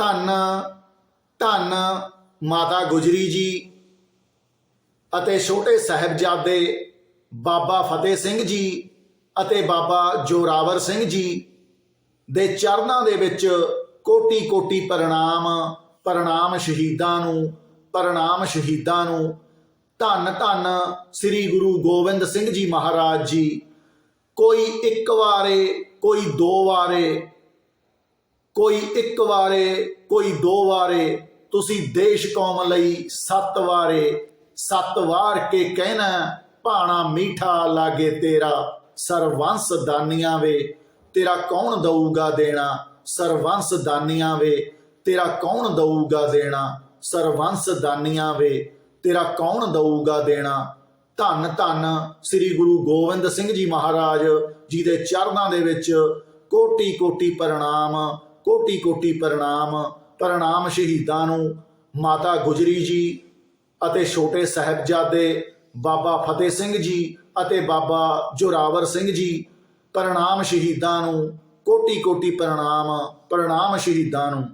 ਧੰਨ ਧੰਨ ਮਾਤਾ ਗੁਜਰੀ ਜੀ ਅਤੇ ਛੋਟੇ ਸਾਹਿਬਜ਼ਾਦੇ ਬਾਬਾ ਫਤਿਹ ਸਿੰਘ ਜੀ ਅਤੇ ਬਾਬਾ ਜੋਰਾਵਰ ਸਿੰਘ ਜੀ ਦੇ ਚਰਨਾਂ ਦੇ ਵਿੱਚ ਕੋਟੀ ਕੋਟੀ ਪ੍ਰਣਾਮ ਪ੍ਰਣਾਮ ਸ਼ਹੀਦਾਂ ਨੂੰ, ਪ੍ਰਣਾਮ ਸ਼ਹੀਦਾਂ ਨੂੰ। ਧੰਨ ਧੰਨ ਸ੍ਰੀ ਗੁਰੂ ਗੋਬਿੰਦ ਸਿੰਘ ਜੀ ਮਹਾਰਾਜ ਜੀ। ਕੋਈ ਇੱਕ ਵਾਰੇ, ਕੋਈ ਦੋ ਵਾਰੇ ਕੋਈ ਇੱਕ ਵਾਰੇ, ਕੋਈ ਦੋ ਵਾਰੇ, ਤੁਸੀਂ ਦੇਸ਼ ਕੌਮ ਲਈ ਸੱਤ ਵਾਰੇ, ਸੱਤ ਵਾਰ ਕੇ ਕਹਿਣਾ, ਭਾਣਾ ਮੀਠਾ ਲਾਗੇ ਤੇਰਾ, ਸਰਵੰਸ ਦਾਨੀਆਂ ਵੇ, ਤੇਰਾ ਕੌਣ ਦਊਗਾ ਦੇਣਾ, ਸਰਵੰਸ ਦਾਨੀਆਂ ਵੇ, ਤੇਰਾ ਕੌਣ ਦਊਗਾ ਦੇਣਾ, ਸਰਵੰਸ ਦਾਨੀਆਂ ਵੇ, ਤੇਰਾ ਕੌਣ ਦਊਗਾ ਦੇਣਾ। ਧੰਨ ਧੰਨ ਸ੍ਰੀ ਗੁਰੂ ਗੋਬਿੰਦ ਸਿੰਘ ਜੀ ਮਹਾਰਾਜ ਜੀ ਦੇ ਚਰਨਾਂ ਦੇ ਵਿੱਚ ਕੋਟੀ ਕੋਟੀ ਪ੍ਰਣਾਮ ਕੋਟੀ ਕੋਟੀ ਪ੍ਰਣਾਮ ਪ੍ਰਣਾਮ ਸ਼ਹੀਦਾਂ ਨੂੰ। ਮਾਤਾ ਗੁਜਰੀ ਜੀ ਅਤੇ ਛੋਟੇ ਸਾਹਿਬਜ਼ਾਦੇ ਬਾਬਾ ਫਤਿਹ ਸਿੰਘ ਜੀ ਅਤੇ ਬਾਬਾ ਜੋਰਾਵਰ ਸਿੰਘ ਜੀ ਪ੍ਰਣਾਮ ਸ਼ਹੀਦਾਂ ਨੂੰ। ਕੋਟੀ ਕੋਟੀ ਪ੍ਰਣਾਮ ਪ੍ਰਣਾਮ ਸ਼ਹੀਦਾਂ ਨੂੰ।